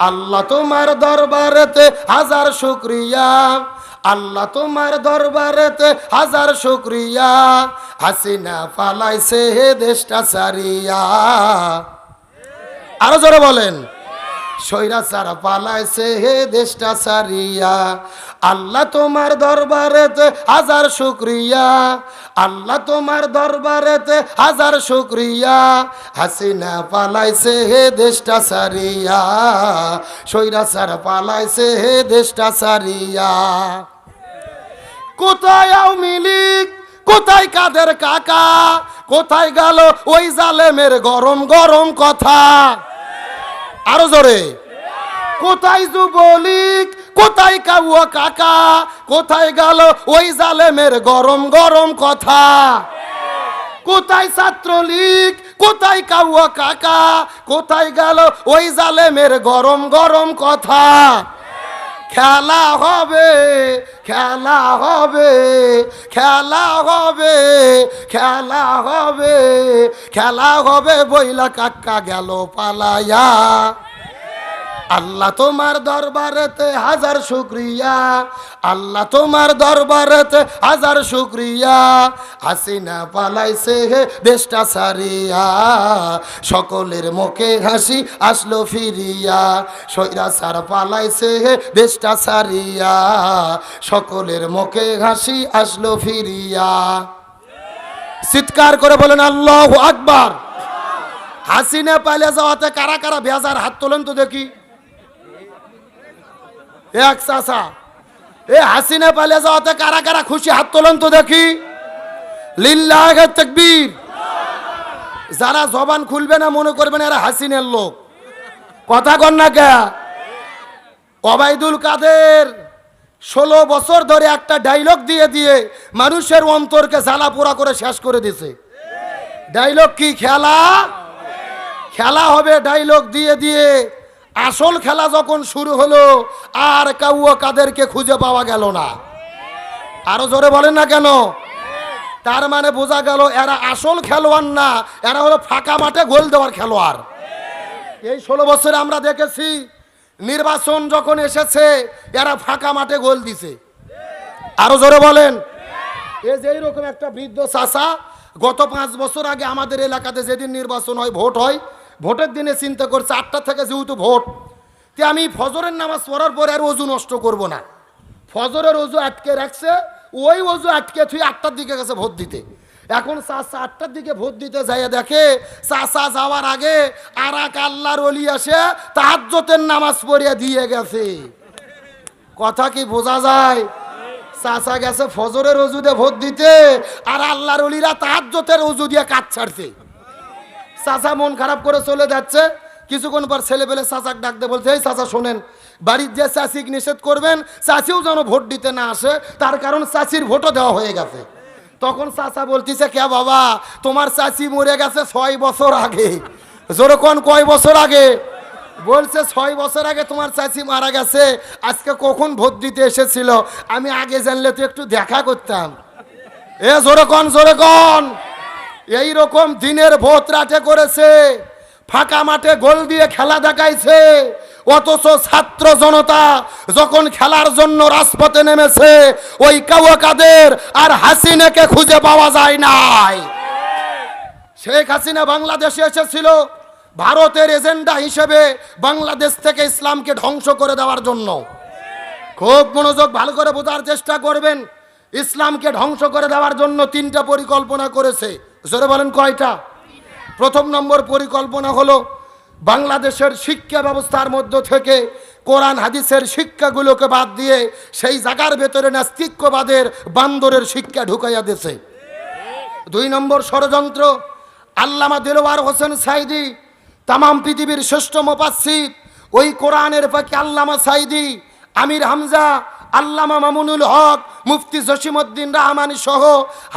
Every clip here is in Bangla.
আল্লাহ তোমার দরবারেতে হাজার শুক্রিয়া। আল্লাহ তোমার দরবারেতে হাজার শুক্রিয়া। হাসিনা পালাইছে হে দেশটা সারিয়া আরও জোরে বলেন। সৈরাচার পালাইছে হে দেশটা সারিয়া আল্লাহ তোমার দরবারেতে হাজার শুক্রিয়া। আল্লাহ তোমার দরবারেতে হাজার শুক্রিয়া। হাসিনা পালাইছে হে দেশটা সারিয়া সৈরাচার পালাইছে হে দেশটা সারিয়া কোথায় আওয়ামী লীগ? কোথায় কাদের কাকা? কোথায় গেল ওই জালেমের গরম গরম কথা? আরও জোরে। কোথায় যুবলীগ? কোথায় কাবুয়া কাকা? কোথায় গেল ওই জালেমের গরম গরম কথা? কোথায় ছাত্রলীগ? কোথায় কাউয়া কাকা? কোথায় গেল ওই জালেমের গরম গরম কথা? খেলা হবে খেলা হবে খেলা হবে খেলা হবে খেলা হবে বইলা কাকা গেল পালায়া আল্লাহ তোমার দরবারেতে হাজার শুক্রিয়া। আল্লাহ তোমার দরবারেতে হাজার শুক্রিয়া। হাসিনা পালাইছে হে দেশটা সারিয়া সকলের মুখে হাসি আসলো ফিরিয়া। সৈরা সার পালাইছে হে দেশটা সারিয়া সকলের মুখে হাসি আসলো ফিরিয়া। চিৎকার করে বলেন, আল্লাহ আকবার! হাসিনা পালিয়ে যাওয়াতে কারা কারা বেজার হাত তোলেন তো দেখি। হাসিনা পালিয়ে যাওয়াতে কারা কারা খুশি হাত তোলেন তো দেখি। লিল্লাহ যারা জবান খুলবে না মনে করবেন এরা হাসিনের লোক। কথা কন না কে? অবাইদুল কাদের ষোলো বছর ধরে একটা ডায়লগ দিয়ে দিয়ে মানুষের অন্তরকে জ্বালা পোড়া করে শেষ করে দিছে। ডায়লগ কি, খেলা? খেলা হবে ডায়লগ দিয়ে দিয়ে আসল খেলা যখন শুরু হলো, আর কাউয়া কাদেরকে খুঁজে পাওয়া গেল না। আরও জোরে বলেন না কেন? তার মানে বোঝা গেল এরা আসল খেলোয়াড় না, এরা হলো ফাঁকা মাঠে গোল দেওয়ার খেলোয়াড়। এই ষোলো বছরে আমরা দেখেছি, নির্বাচন যখন এসেছে, এরা ফাঁকা মাঠে গোল দিছে। আরও জোরে বলেন। এই যে এইরকম একটা বৃদ্ধ চাষা গত পাঁচ বছর আগে আমাদের এলাকাতে যেদিন নির্বাচন হয়, ভোট হয় ভোটের দিনে চিন্তা করছে, আটটা থেকে যেহেতু ভোট, তে আমি ফজরের নামাজ পড়ার পরে আর অজু নষ্ট করব না। ফজরের অজু আটকে রাখছে, ওই অজু আটকে থুই আটটার দিকে গেছে ভোট দিতে। এখন চাষা আটটার দিকে ভোট দিতে যাইয়া দেখে চাষা যাওয়ার আগে আর এক আল্লাহর অলি আসে তাহাজ্জতের নামাজ পড়িয়া দিয়ে গেছে। কথা কি বোঝা যায়? চাচা গেছে ফজরের অজুদে ভোট দিতে, আর আল্লাহর অলিরা তাহাজ্জতের অজু দিয়ে কাজ ছাড়ছে। চাচা মন খারাপ করে চলে যাচ্ছে। কিছুক্ষণ পর ছেলে পেলে চাচাক ডাকতে বলছে, এই চাচা শোনেন, বাড়ির যে চাষিক নিষেধ করবেন, চাষিও যেন ভোট দিতে না আসে, তার কারণ চাষির ভোটও দেওয়া হয়ে গেছে। তখন চাচা বলতেছে, কে বাবা, তোমার চাচি মরে গেছে ছয় বছর আগে। যেরকম কয় বছর আগে? বলছে, ছয় বছর আগে তোমার চাচি মারা গেছে, আজকে কখন ভোট দিতে এসেছিল? আমি আগে জানলে তো একটু দেখা করতাম। এ জোরে কন জোরে কন এই রকম দিনের ভোট রাতে করেছে, ফাঁকা মাঠে গোল দিয়ে খেলা দেখাইছে, অথচ ছাত্র জনতা যখন খেলার জন্য রাজপথে নেমেছে, ওই কাদের আর হাসিনাকে খুঁজে পাওয়া যায় নাই। শেখ হাসিনা বাংলাদেশে এসেছিল ভারতের এজেন্ডা হিসেবে বাংলাদেশ থেকে ইসলামকে ধ্বংস করে দেওয়ার জন্য। খুব মনোযোগ ভালো করে বোঝার চেষ্টা করবেন, ইসলামকে ধ্বংস করে দেওয়ার জন্য তিনটা পরিকল্পনা করেছে। জোরে বলেন কয়টা? প্রথম নম্বর পরিকল্পনা হলো বাংলাদেশের শিক্ষা ব্যবস্থার মধ্য থেকে কোরআন, হাদিসের শিক্ষাগুলোকে বাদ দিয়ে সেই জায়গার ভেতরে নাস্তিক্যবাদের বান্দরের শিক্ষা ঢুকাইয়া দিয়েছে। দুই নম্বর ষড়যন্ত্র, আল্লামা দেলোয়ার হোসেন সাইদি, তামাম পৃথিবীর শ্রেষ্ঠ মোপাসিদ ওই কোরআনের পাখি আল্লামা সাইদি, আমির হামজা আল্লামা মামুনুল হক, মুফতি জসিমউদ্দিন রহমানি সহ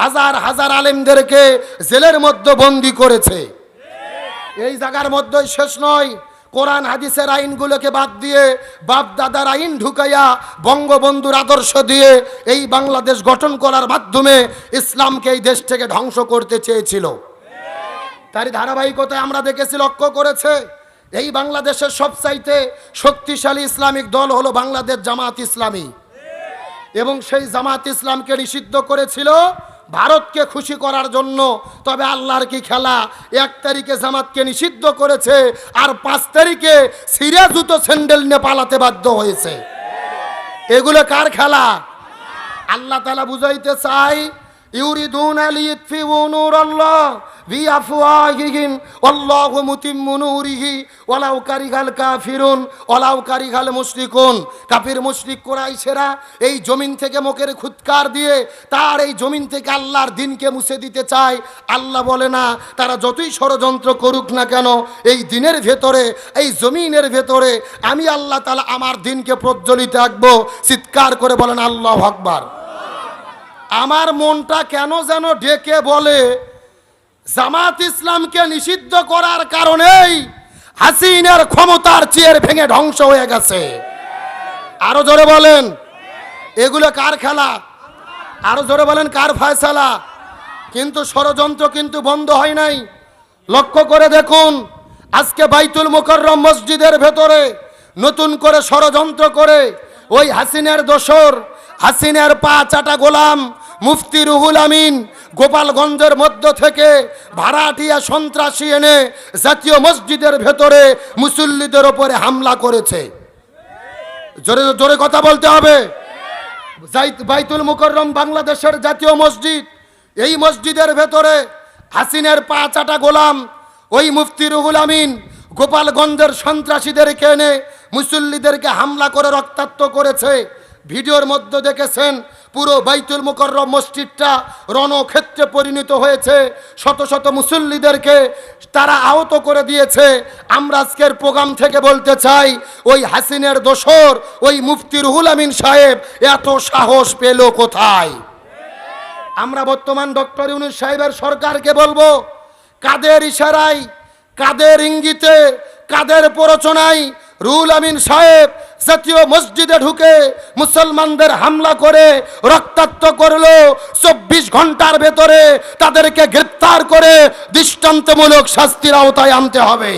হাজার হাজার আলেমদেরকে জেলের মধ্যে বন্দি করেছে। এই জায়গার মধ্যেই শেষ নয়, কোরআন হাদিসের আইনগুলোকে বাদ দিয়ে বাপ দাদার আইন ঢুকাইয়া বঙ্গবন্ধুর আদর্শ দিয়ে এই বাংলাদেশ গঠন করার মাধ্যমে ইসলামকে এই দেশ থেকে ধ্বংস করতে চেয়েছিল। তারই ধারাবাহিকতায় আমরা দেখেছি, লক্ষ্য করেছে এই বাংলাদেশের সবচাইতে শক্তিশালী ইসলামিক দল হলো বাংলাদেশ জামাত ইসলামী। এবং সেই জামাত ইসলামকে নিষিদ্ধ করেছিল ভারতকে খুশি করার জন্য। তবে আল্লাহর কি খেলা? এক তারিখে জামাতকে নিষিদ্ধ করেছে আর পাঁচ তারিখে সিরিয়া জুতো স্যান্ডেল নিয়ে পালাতে বাধ্য হয়েছে। এগুলো কার খেলা? আল্লাহ তালা বুঝাইতে চাই, ইউরিদুন আলি ইতফিউ নূরাল্লাহ। বিআফওয়াহিহিম, আল্লাহু মুতিম্মু নূরিহি, ওয়ালাউ কারিহাল কাফিরুন, ওয়ালাউ কারিহাল মুশরিকুন। কাফির মুশরিক কুরাইশেরা এই জমিন থেকে মুখের খুৎকার দিয়ে তার এই জমিন থেকে আল্লাহর দিনকে মুছে দিতে চায়। আল্লাহ বলে না, তারা যতই ষড়যন্ত্র করুক না কেন, এই দিনের ভেতরে, এই জমিনের ভেতরে আমি আল্লাহ তালা আমার দিনকে প্রজ্বলিত রাখব। চিৎকার করে বলেন, আল্লাহ আকবার। আমার মনটা কেন যেন ডেকে বলে জামাত ইসলামকে নিষিদ্ধ করার কারণেই হাসিনার ক্ষমতার চেয়ার ভেঙে ধ্বংস হয়ে গেছে। আরও জোরে বলেন, এগুলো কার খেলা? আরও জোরে বলেন, কার ফয়সালা? কিন্তু ষড়যন্ত্র কিন্তু বন্ধ হয় নাই। লক্ষ্য করে দেখুন, আজকে বাইতুল মুকররম মসজিদের ভেতরে নতুন করে ষড়যন্ত্র করে ওই হাসিনের দোসর হাসিনের পা চাটা গোলাম, মুফতি রুহুল আমিন গোপালগঞ্জের মধ্য থেকে ভাড়াটিয়া সন্ত্রাসী এনে জাতীয় মসজিদের ভেতরে মুসল্লিদের ওপরে হামলা করেছে। জোরে জোরে কথা বলতে হবে। বাইতুল মুকররম বাংলাদেশের জাতীয় মসজিদ, এই মসজিদের ভেতরে হাসিনের পা চাটা গোলাম, ওই মুফতি রুহুল আমিন গোপালগঞ্জের সন্ত্রাসীদেরকে এনে মুসল্লিদেরকে হামলা করে রক্তাক্ত করেছে। ভিডিওর মধ্যে দেখেছেন পুরো বাইতুল মুকররম মসজিদটা রণক্ষেত্রে পরিণত হয়েছে। শত শত মুসল্লিদেরকে তারা আহত করে দিয়েছে। আমরা আজকের প্রোগ্রাম থেকে বলতে চাই, ওই হাসিনের দোসর, ওই মুফতি রুহুল আমিন সাহেব, এত সাহস পেল কোথায়? আমরা বর্তমান ডক্টর ইউনুস সাহেবের সরকারকে বলব, কাদের ইশারায়, কাদের ইঙ্গিতে, কাদের প্ররোচনায় রুল আমিন সাহেব জাতীয় মসজিদে ঢুকে মুসলমানদের হামলা করে, রক্তাক্ত করল। চব্বিশ ঘণ্টার ভেতরে তাদেরকে গ্রেপ্তার করে দৃষ্টান্তমূলক শাস্তির আওতায় আনতে হবে।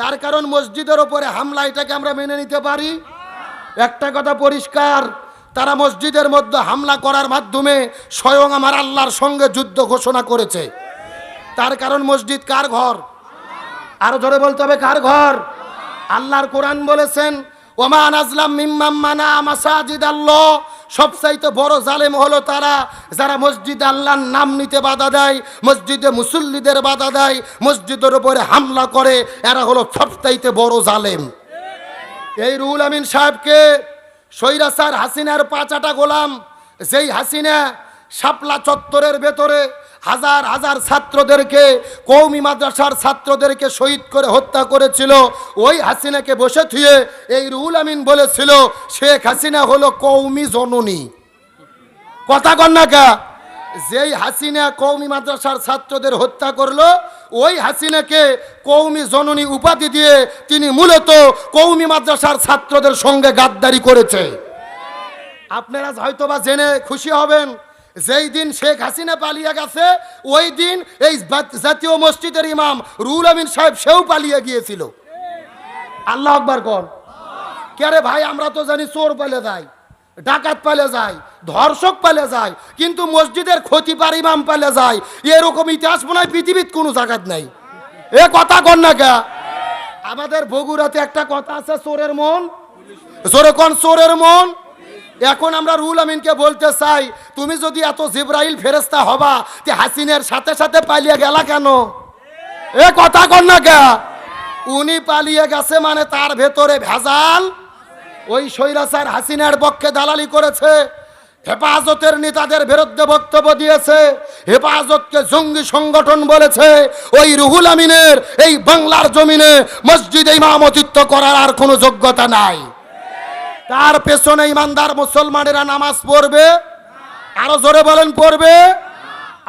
তার কারণ মসজিদের ওপরে হামলা, এটাকে আমরা মেনে নিতে পারি। একটা কথা পরিষ্কার, তারা মসজিদের মধ্যে হামলা করার মাধ্যমে স্বয়ং আমার আল্লাহর সঙ্গে যুদ্ধ ঘোষণা করেছে। তার কারণ মসজিদ কার ঘর? আরও জোরে বলতে হবে, কার ঘর? আল্লাহর কোরআন বলেছেন ওমান আজলাম মিম্মাম মানা মাসাজিদ আল্লাহ সবচাইতে বড় জালেম হলো তারা, যারা মসজিদ আল্লাহর নাম নিতে বাধা দেয়, মসজিদে মুসল্লিদের বাধা দেয়, মসজিদের উপরে হামলা করে, এরা হলো সবচাইতে বড় জালেম। এই রুহুল আমিন সাহেবকে সৈরাসার হাসিনার পাঁচাটা গোলাম, যেই হাসিনা শাপলা চত্বরের ভেতরে হাজার হাজার ছাত্রদেরকে কৌমি মাদ্রাসার ছাত্রদেরকে শহীদ করে হত্যা করেছিল। ওই হাসিনাকে বসে থুয়ে এই রুহুল আমিন বলেছিল, শেখ হাসিনা হলো কৌমি জননী। কথা কন না কা? যেই হাসিনা কৌমি মাদ্রাসার ছাত্রদের হত্যা করল, ওই হাসিনাকে কৌমি জননী উপাধি দিয়ে তিনি মূলত কৌমি মাদ্রাসার ছাত্রদের সঙ্গে গাদ্দারি করেছে। আপনারা হয়তোবা জেনে খুশি হবেন যেই দিন শেখ হাসিনা পালিয়ে গেছে, ওই দিন এই জাতীয় মসজিদের ইমাম রুল আমিন সাহেব সেও পালিয়ে গিয়েছিল। আল্লাহ আকবার কন কে ভাই, আমরা তো জানি চোর পালে যায়, ডাকাত পালে যায়, ধর্ষক পালে যায়, কিন্তু মসজিদের ক্ষতিপার ইমাম পালে যায়। এরকম ইতিহাস মনে হয় পৃথিবীর কোনো জায়গাত নাই। এ কথা কন না কে? আমাদের বগুড়াতে একটা কথা আছে, চোরের মন। জোরে কোন, চোরের মন। এখন আমরা রুল আমিনকে বলতে চাই, তুমি যদি এত জিব্রাইল ফেরেস্তা হবা, তে হাসিনের সাথে সাথে পালিয়ে গেলা কেন? এ কথা কর না কে? উনি পালিয়ে গেছে মানে তার ভেতরে ভেজাল। ওই স্বৈরাচার হাসিনার পক্ষে দালালি করেছে, হেফাজতের নেতাদের বিরুদ্ধে বক্তব্য দিয়েছে, হেফাজতকে জঙ্গি সংগঠন বলেছে। ওই রুহুল আমিনের এই বাংলার জমিনে মসজিদে ইমামতিত্ব করার আর কোনো যোগ্যতা নাই। তার পেছনে ইমানদার মুসলমানেরা নামাজ পড়বে। আরও জোরে বলেন, পড়বে।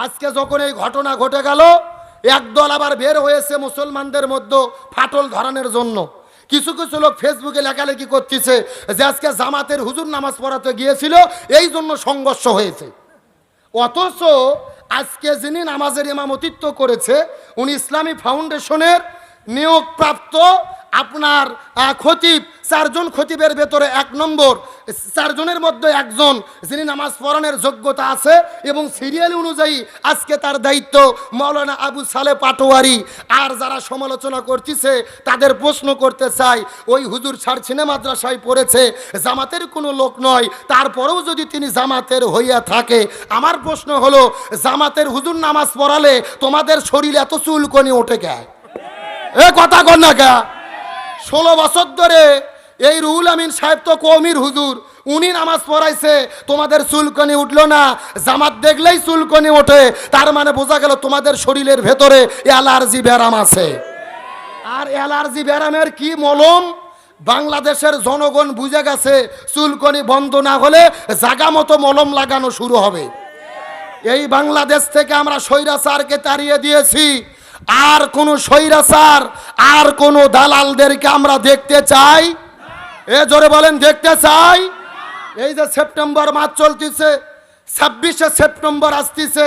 আজকে যখন এই ঘটনা ঘটে গেল, একদল আবার বের হয়েছে মুসলমানদের মধ্যে ফাটল ধরানোর জন্য। কিছু কিছু লোক ফেসবুকে লেখালেখি করতেছে যে আজকে জামাতের হুজুর নামাজ পড়াতে গিয়েছিল, এই জন্য সংঘর্ষ হয়েছে। অথচ আজকে যিনি নামাজের ইমামতিত্ব করেছে, উনি ইসলামী ফাউন্ডেশনের নিয়োগপ্রাপ্ত আপনার খতিব, চারজন খতিবের ভেতরে এক নম্বর। চারজনের মধ্যে একজন যিনি নামাজ পড়ানোর যোগ্যতা আছে এবং সিরিয়াল অনুযায়ী আজকে তার দায়িত্ব মৌলানা আবু সালে পাটোয়ারি। আর যারা সমালোচনা করতেছে, তাদের প্রশ্ন করতে চাই, ওই হুজুর ছাড়ছিনে মাদ্রাসায় পড়েছে, জামাতের কোনো লোক নয়, তারপরেও যদি তিনি জামাতের হইয়া থাকে। আমার প্রশ্ন হলো, জামাতের হুজুর নামাজ পড়ালে তোমাদের শরীর এত চুলকনি ওঠে কে? এ কথা কর না কে? ষোলো বছর ধরে এই রুহুল আমিন সাহেব তো কৌমির হুজুর, উনি নামাজ পড়াইছে, তোমাদের চুলকনি উঠল না, জামাত দেখলেই চুলকনি ওঠে, তার মানে বোঝা গেল তোমাদের শরীরের ভেতরে অ্যালার্জি ব্যারাম আছে। আর অ্যালার্জি ব্যারামের কি মলম? বাংলাদেশের জনগণ বুঝে গেছে, চুলকনি বন্ধ না হলে জাগা মতো মলম লাগানো শুরু হবে। এই বাংলাদেশ থেকে আমরা স্বৈরাচারকে তাড়িয়ে দিয়েছি আর কোনো স্বৈরাচার, আর কোনো দালালদেরকে আমরা দেখতে চাই? এ জোরে বলেন, দেখতে চাই? এই যে সেপ্টেম্বর মাস চলতেছে, ছাব্বিশে সেপ্টেম্বর আসতেছে,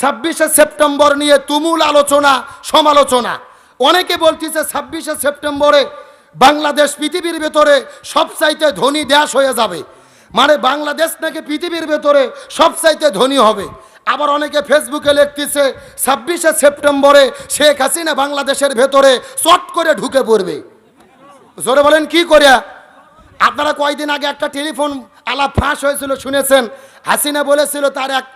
ছাব্বিশে সেপ্টেম্বর নিয়ে তুমুল আলোচনা, সমালোচনা। অনেকে বলতেছে ছাব্বিশে সেপ্টেম্বরে বাংলাদেশ পৃথিবীর ভেতরে সবচাইতে ধনী দেশ হয়ে যাবে। মানে বাংলাদেশ নাকি পৃথিবীর ভেতরে সবচাইতে ধনী হবে। আবার অনেকে ফেসবুকে লিখতেছে, ছাব্বিশে সেপ্টেম্বরে শেখ হাসিনা বাংলাদেশের ভেতরে চট করে ঢুকে পড়বে। জোরে বলেন, কি করে আপনারা কয়দিন আগে একটা টেলিফোন আলাপ ফাঁস হয়েছিল, শুনেছেন? হাসিনা বলেছিল তার এক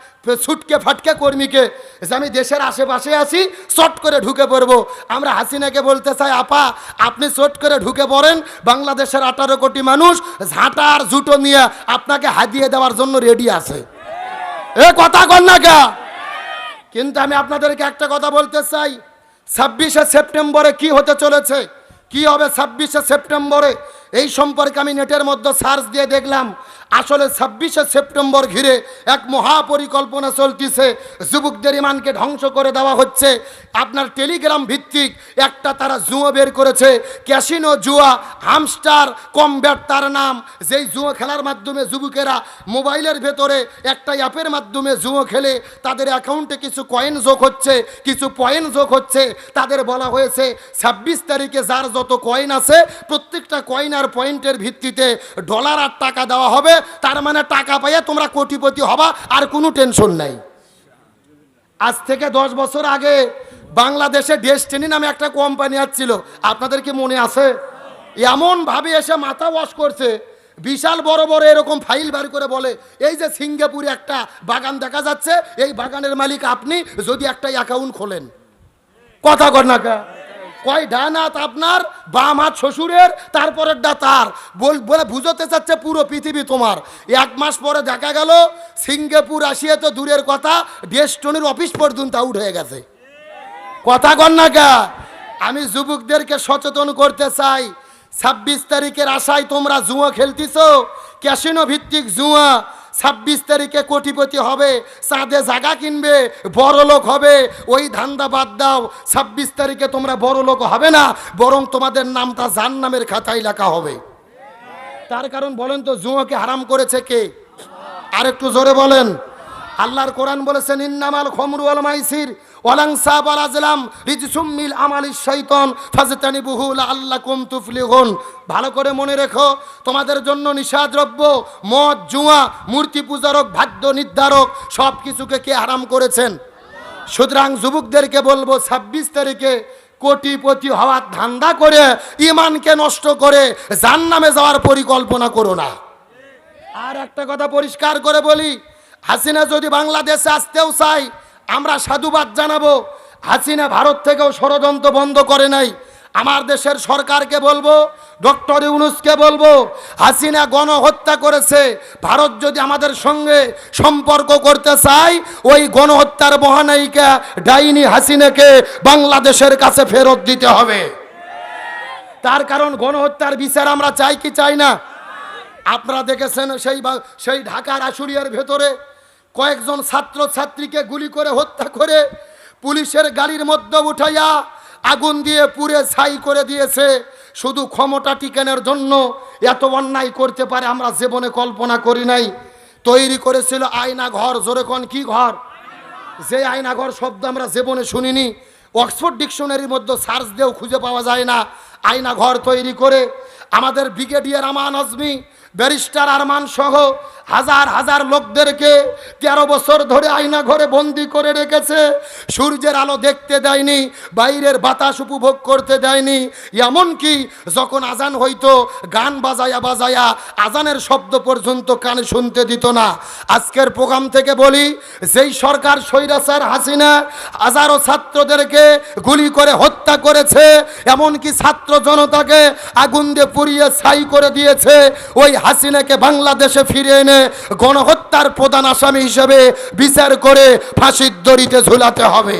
ছুটকে ফাটকে কর্মীকে যে আমি দেশের আশেপাশে আছি, চট করে ঢুকে পড়ব। আমরা হাসিনাকে বলতে চাই, আপা, আপনি চট করে ঢুকে পড়েন, বাংলাদেশের আঠারো কোটি মানুষ ঝাঁটা আর জুটো নিয়ে আপনাকে হাদিয়ে দেওয়ার জন্য রেডি আছে। এ কথা কর না কে? কিন্তু আমি আপনাদেরকে একটা কথা বলতে চাই। ছাব্বিশে সেপ্টেম্বরে কি হতে চলেছে? কি হবে ছাব্বিশে সেপ্টেম্বরে? এই সম্পর্কে আমি নেটের মধ্যে সার্চ দিয়ে দেখলাম। আসলে ছাব্বিশে সেপ্টেম্বর ঘিরে এক মহাপরিকল্পনা চলতেছে। যুবকদের ইমানকে ধ্বংস করে দেওয়া হচ্ছে। আপনার টেলিগ্রাম ভিত্তিক একটা তারা জুয়ো বের করেছে। ক্যাসিনো জুয়া, হামস্টার, কমব্যাট তার নাম। যেই জুয়ো খেলার মাধ্যমে যুবকেরা মোবাইলের ভেতরে একটা অ্যাপের মাধ্যমে জুয়ো খেলে, তাদের অ্যাকাউন্টে কিছু কয়েন যোগ হচ্ছে, কিছু পয়েন্ট যোগ হচ্ছে। তাদের বলা হয়েছে, ছাব্বিশ তারিখে যার যত কয়েন আছে, প্রত্যেকটা কয়েন আর পয়েন্টের ভিত্তিতে ডলার আর টাকা দেওয়া হবে। তার মানে টাকা পাইয়ে তোমরা কোটিপতি হবা, আর কোনো টেনশন নাই। আজ থেকে দশ বছর আগে বাংলাদেশে ডেস্টিনি নামে একটা কোম্পানি আসছিল। আপনাদের কি মনে আছে? এমন ভাবে এসে মাথা ওয়াশ করছে, বিশাল বড় বড় এরকম ফাইল বার করে বলে, এই যে সিঙ্গাপুরে একটা বাগান দেখা যাচ্ছে, এই বাগানের মালিক আপনি, যদি একটা অ্যাকাউন্ট খোলেন। কথা কর না কয় ডান হাত আপনার, বাম হাত শ্বশুরের, তারপরের ডা তার। বল- বুঝতে চাচ্ছে পুরো পৃথিবী তোমার। এক মাস পরে দেখা গেল, সিঙ্গাপুর আসিয়া তো দূরের কথা, ডেস্টনির অফিস পর্যন্ত আউট হয়ে গেছে। কথা কর না কা আমি যুবকদেরকে সচেতন করতে চাই। ছাব্বিশ তারিখের আশায় তোমরা জুয়া খেলতিছ, ক্যাসিনো ভিত্তিক জুয়া। ছাব্বিশ তারিখে কোটিপতি হবে চাঁদে জায়গা কিনবে, বড় লোক হবে, ওই ধান্দা বাদ দাও। ছাব্বিশ তারিখে তোমরা বড় লোক হবে না, বরং তোমাদের নামটা জান নামের খাতায় লেখা হবে। তার কারণ বলেন তো জুয়াকে হারাম করেছে কে? আর একটু জোরে বলেন। আল্লাহর কোরআন বলেছেন, ইন্নামাল খমরু আল মাইসির। রিজসুম্মিল আল্লাহ ভালো করে মনে রেখো, তোমাদের জন্য নিষাদ্রব্য মদ, জুয়া, মূর্তি পূজারক, ভাগ্য নির্ধারক সব কিছুকে কে হারাম করেছেন? সুতরাং যুবকদেরকে বলব, ছাব্বিশ তারিখে কোটিপতি হওয়ার ধান্দা করে ইমানকে নষ্ট করে জান্নামে যাওয়ার পরিকল্পনা করো না। আর একটা কথা পরিষ্কার করে বলি, হাসিনা যদি বাংলাদেশে আসতেও চাই আমরা সাধুবাদ জানাব। হাসিনা ভারত থেকেও ষড়যন্ত্র বন্ধ করে নাই। আমার দেশের সরকারকে বলব, ডক্টর ইউনুসকে বলব, হাসিনা গণহত্যা করেছে। ভারত যদি আমাদের সঙ্গে সম্পর্ক করতে চায়, ওই গণহত্যার মহানায়িকা ডাইনি হাসিনাকে বাংলাদেশের কাছে ফেরত দিতে হবে। তার কারণ গণহত্যার বিচার আমরা চাই কি চাই না? আপনারা দেখেছেন সেই সেই ঢাকার আশুলিয়ার ভেতরে কয়েকজন ছাত্র ছাত্রীকে গুলি করে হত্যা করে পুলিশের গাড়ির মধ্যে উঠাইয়া আগুন দিয়ে পুড়ে ছাই করে দিয়েছে। শুধু ক্ষমতা টিকানোর জন্য এত অন্যায় করতে পারে আমরা জীবনে কল্পনা করি নাই। তৈরি করেছিল আয়না ঘর জোরে কোন কি ঘর? যে আয়নাঘর শব্দ আমরা জীবনে শুনিনি, অক্সফোর্ড ডিকশনারির মধ্যে সার্চ দিয়েও খুঁজে পাওয়া যায় না। আয়না ঘর তৈরি করে আমাদের ব্রিগেডিয়ার আমান আজমি, ব্যারিস্টার আরমান সহ হাজার হাজার লোকদেরকে তেরো বছর ধরে আয়না ঘরে বন্দি করে রেখেছে। সূর্যের আলো দেখতে দেয়নি, বাইরের বাতাস উপভোগ করতে দেয়নি। এমনকি যখন আজান হইতো, গান বাজায়া বাজায়া আজানের শব্দ পর্যন্ত কানে শুনতে দিত না। আজকের প্রোগ্রাম থেকে বলি, যেই সরকার স্বৈরাচার হাসিনা হাজারো ছাত্রদেরকে গুলি করে হত্যা করেছে, এমনকি ছাত্র জনতাকে আগুন দিয়ে পুড়িয়ে ছাই করে দিয়েছে, ওই হাসিনাকে বাংলাদেশে ফিরে এনে গণহত্যার প্রধান আসামি হিসেবে বিচার করে ফাঁসির দড়িতে ঝুলাতে হবে।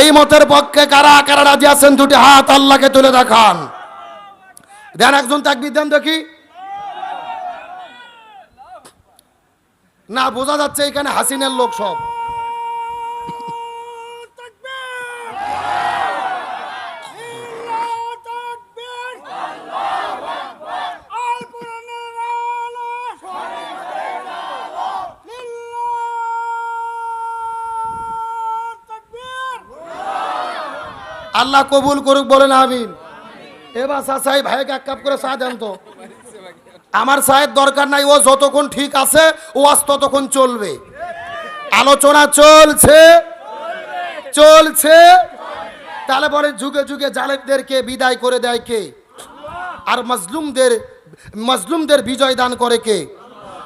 এই মতের পক্ষে কারা কারা রাজি আছেন দুটি হাত আল্লাহকে তুলে দেখান। দেন একজন তাক বিদ্যান দেখি। না, বোঝা যাচ্ছে এখানে হাসিনের লোক সব। আল্লাহ কবুল করুক, বলেন আমিন। এবার সাহেব ভাইকে এক কাপ করে চা দেন তো। আমার সাহেব দরকার নাই, ও যতক্ষণ ঠিক আছে, ও আজ ততক্ষণ চলবে। আলোচনা চলছে। চলছে। তাহলে পরে যুগে যুগে জালেমদেরকে বিদায় করে দেয় কে? আর মজলুমদের মজলুমদের বিজয় দান করে কে?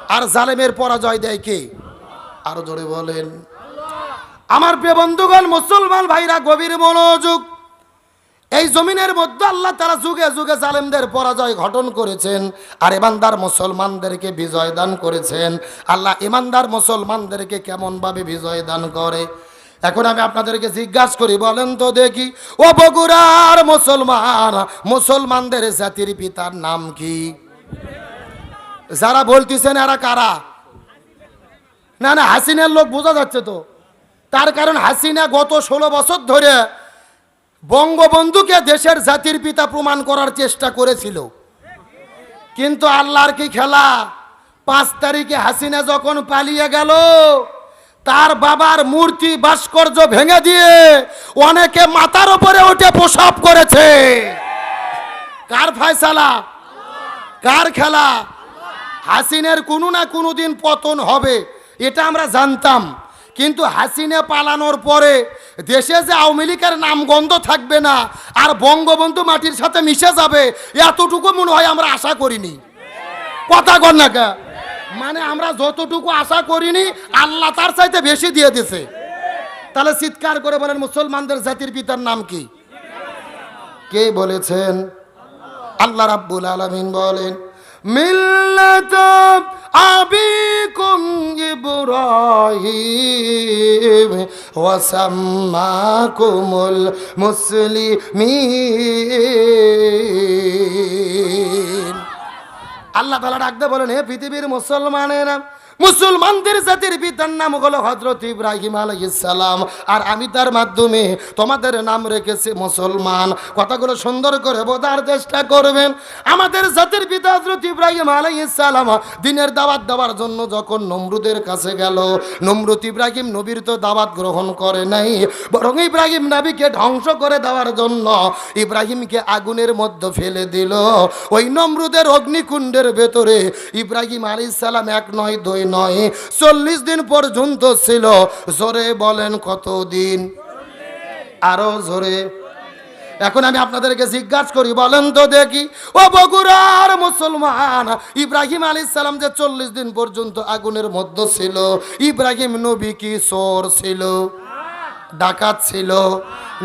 আর জালেমের পরাজয় দেয় কে? আরও জোরে বলেন। আমার প্রিয় বন্ধুগণ, মুসলমান ভাইরা, গভীর মনোযোগ এই জমিনের মধ্যে আল্লাহ তারা যুগে যুগে জালেমদের পরাজয় ঘটন করেছেন আর ইমানদার মুসলমানদেরকে বিজয় দান করেছেন। আল্লাহ ইমানদার মুসলমানদেরকে কেমনভাবে বিজয় দান করে? এখন আমি আপনাদেরকে জিজ্ঞাসা করি, বলেন তো দেখি, ও বগুড়ার মুসলমান, মুসলমানদের জাতির পিতার নাম কি? যারা বলতেছেন, এরা কারা? না না, হাসিনার লোক বোঝা যাচ্ছে তো। তার কারণ হাসিনা গত ষোলো বছর ধরে বঙ্গবন্ধুকে দেশের জাতির পিতা প্রমাণ করার চেষ্টা করেছিল। কিন্তু আল্লাহর কি খেলা? পাঁচ তারিখে হাসিনা যখন পালিয়ে গেল, তার বাবার মূর্তি ভাস্কর্য ভেঙে দিয়ে অনেকে মাথার উপরে উঠে প্রসাব করেছে। কার ফয়সালা? কার খেলা? হাসিনের কোনো না কোনো দিন পতন হবে, এটা আমরা জানতাম। কিন্তু হাসিনা পালানোর পরে দেশে যে আওয়ামী লীগের নামগন্ধ থাকবে না আর বঙ্গবন্ধু মাটির সাথে মিশে যাবে, এতটুকু মনে হয় আমরা আশা করিনি। কথা কর না কে? মানে আমরা যতটুকু আশা করিনি, আল্লাহ তার চাইতে বেশি দিয়ে দিছে। তাহলে চিৎকার করে বলেন, মুসলমানদের জাতির পিতার নাম কি? কে বলেছেন? আল্লাহ রাব্বুল আলামিন বলেন মিল্লাত আবিকুম ইব্রাহিম ওয়া সাম্মাকুমুল মুসলিমিন। আল্লাহ তালা ডাকতে বলেন হে পৃথিবীর মুসলমানেরা মুসলমানদের জাতির পিতার নাম হলো হজরত ইব্রাহিম আলাইসালাম আর আমি তার মাধ্যমে তোমাদের নাম রেখেছি মুসলমান। কথাগুলো সুন্দর করে বোঝার চেষ্টা করবেন। আমাদের জাতির পিতা হজরত ইব্রাহিম আলাইসালাম দিনের দাওয়াত দেওয়ার জন্য যখন নমরুদের কাছে গেল, নমরুদ ইব্রাহিম নবীর তো দাওয়াত গ্রহণ করে নাই, বরং ইব্রাহিম নাবিকে ধ্বংস করে দেওয়ার জন্য ইব্রাহিমকে আগুনের মধ্যে ফেলে দিল। ওই নমরুদের অগ্নিকুণ্ডের ভেতরে ইব্রাহিম আলী সালাম এক নয়, দুই নয়, চল্লিশ দিন পর্যন্ত ছিল। জোরে বলেন কত দিন আরও জোরে। এখন আমি আপনাদেরকে জিজ্ঞাসা করি, বলেন তো দেখি। ও বগুড়ার মুসলমান, ইব্রাহিম আলী সালাম যে চল্লিশ দিন পর্যন্ত আগুনের মধ্যে ছিল, ইব্রাহিম নবী কি চোর ছিল? ডাকাত ছিল,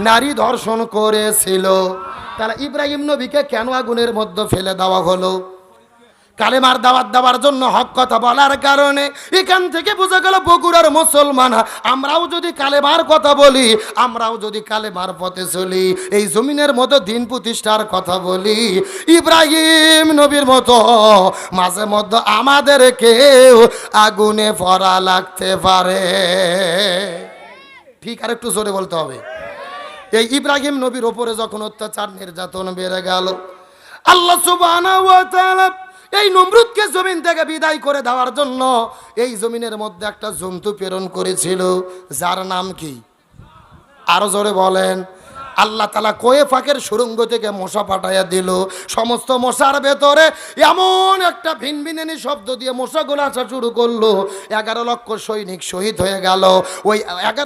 নারী ধর্ষণ করেছিল। তাহলে ইব্রাহিম নবীকে কেন আগুনের মধ্যে ফেলে দেওয়া হলো? কালেমার দাওয়াত দেওয়ার জন্য হক কথা বলার কারণে এখান থেকে বোঝা গেল বগুড়ার মুসলমান। আমরাও যদি কালেমার কথা বলি, আমরাও যদি কালেমার পথে চলি, এই জমিনের মতো দিন প্রতিষ্ঠার কথা বলি। ইব্রাহিম নবীর মতো, মাঝে মধ্যে আমাদেরকেও আগুনে পড়া লাগতে পারে। ঠিক আর একটু জোরে বলতে হবে। এই ইব্রাহিম নবীর ওপরে যখন অত্যাচার, নির্যাতন বেড়ে গেল, আল্লাহ তাআলা এই নমরুদকে জমিন থেকে বিদায় করে দেওয়ার জন্য এই জমিনের মধ্যে একটা জন্তু প্রেরণ করেছিল, যার নাম কি? আরও জোরে বলেন। আল্লাহ তালা কোয়ে ফাঁকের সুরঙ্গ থেকে মশা পাঠাইয়া দিল। সমস্ত মশার ভেতরে এমন একটা ভিনভিনানি শব্দ দিয়ে মশাগুলো আসা শুরু করল। এগারো লক্ষ সৈনিক শহীদ হয়ে গেল। ওই এগারো